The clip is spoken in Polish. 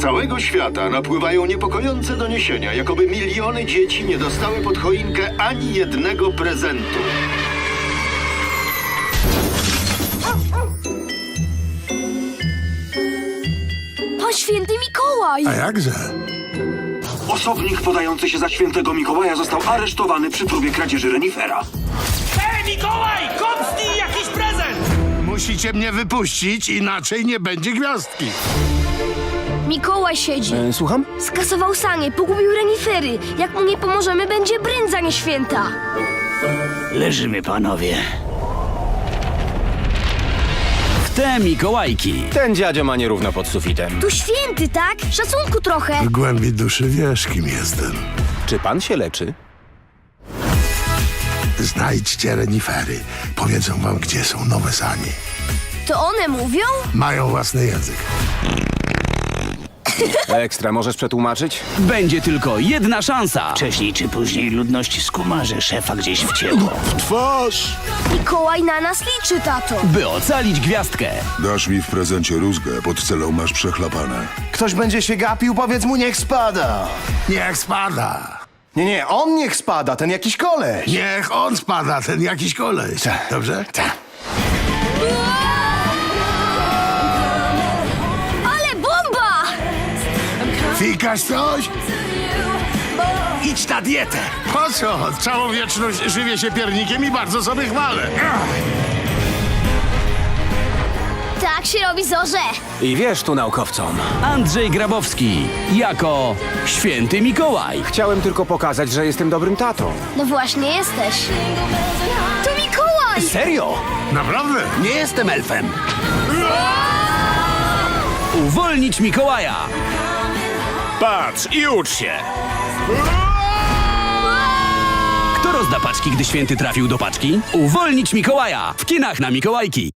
całego świata napływają niepokojące doniesienia, jakoby miliony dzieci nie dostały pod choinkę ani jednego prezentu. Pan święty Mikołaj! A jakże? Osobnik podający się za świętego Mikołaja został aresztowany przy próbie kradzieży renifera. Ej, Mikołaj! Kopsnij jakiś prezent! Musicie mnie wypuścić, inaczej nie będzie gwiazdki. Mikołaj siedzi. E, słucham? Skasował sanie, pogubił renifery. Jak mu nie pomożemy, będzie brędza nieświęta. Leżymy, panowie. W te Mikołajki. Ten dziadzio ma nierówno pod sufitem. Tu święty, tak? Szacunku trochę. W głębi duszy wiesz, kim jestem. Czy pan się leczy? Znajdźcie renifery. Powiedzą wam, gdzie są nowe sanie. To one mówią? Mają własny język. Ekstra, możesz przetłumaczyć? Będzie tylko jedna szansa. Wcześniej czy później ludność skuma, że szefa gdzieś wcięło. Twarz! Mikołaj na nas liczy, tato. By ocalić gwiazdkę. Dasz mi w prezencie rózgę, pod celą masz przechlapane. Ktoś będzie się gapił, powiedz mu niech spada. Niech spada. Nie, nie, on niech spada, ten jakiś koleś. Niech on spada, ten jakiś koleś. Dobrze? Ale Fikasz coś? Idź na dietę! Po co? Całą wieczność żywię się piernikiem i bardzo sobie chwalę. Tak się robi zorze. I wiesz tu naukowcom. Andrzej Grabowski jako święty Mikołaj. Chciałem tylko pokazać, że jestem dobrym tatą. No właśnie jesteś. To Mikołaj! Serio? Naprawdę? Nie jestem elfem. Uwolnić Mikołaja. Patrz i ucz się! Kto rozda paczki, gdy święty trafił do paczki? Uwolnić Mikołaja. W kinach na Mikołajki.